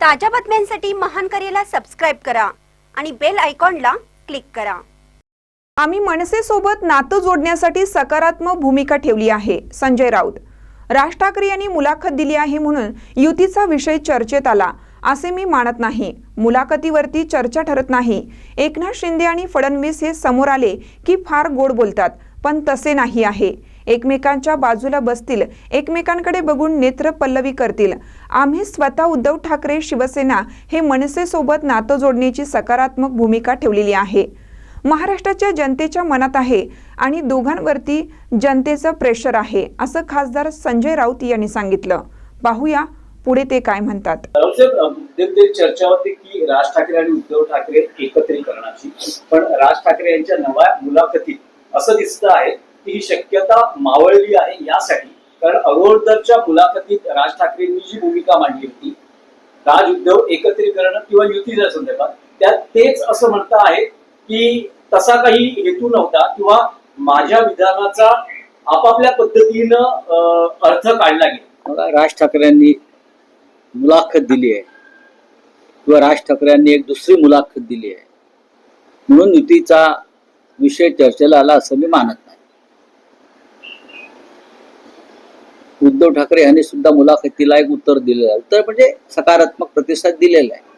ताज्या बातम्यांसाठी महान करेला सबस्क्राईब करा आणि बेल आयकॉनला क्लिक करा. आम्ही मनसेसोबत नातं जोडण्यासाठी सकारात्मक भूमिका ठेवली आहे संजय राऊत. राज ठाकरे यांनी मुलाखत दिली आहे म्हणून युतीचा विषय चर्चेत आला असे मी मानत नाही. मुलाखतीवरती चर्चा ठरत नाही. एकनाथ शिंदे आणि फडणवीस हे समोर आले की फार गोड बोलतात पण तसे नाही आहे. एकमेकांच्या बाजूला बसतील. एकमेकांकडे बघून नेत्र पल्लवी करतील. आम्ही स्वतः उद्धव ठाकरे शिवसेना हे मनसेसोबत नातं जोडण्याची सकारात्मक भूमिका ठेवलेली आहे. महाराष्ट्राच्या जनतेच्या मनात आहे आणि दोघांवरती जनतेचं प्रेशर आहे असं खासदार संजय राऊत यांनी सांगितलं. पाहूया पुढे ते काय म्हणतात. चर्चा होती की राज ठाकरे आणि उद्धव ठाकरे एकत्रीकरणाची पण राज ठाकरे यांच्या नव्या मुलाखतीत असं दिसतं आहे ही शक्यता मावळली आहे यासाठी कारण अगोदरच्या मुलाखतीत राज ठाकरेंनी जी भूमिका मांडली होती राज उद्धव एकत्रीकरण किंवा युतीच्या संदर्भात त्यात तेच असं म्हणता आहे की तसा काही हेतू नव्हता किंवा माझ्या विधानाचा आपापल्या पद्धतीनं अर्थ काढला गेला. मला राज ठाकरेंनी मुलाखत दिली आहे. किंवा राज ठाकरेंनी एक दुसरी मुलाखत दिली आहे. म्हणून युतीचा विषय चर्चेला आला असं मी मानत नाही उद्धव ठाकरे यांनी सुद्धा मुलाखतीला एक उत्तर दिलेलं आहे. उत्तर म्हणजे सकारात्मक प्रतिसाद दिलेला आहे.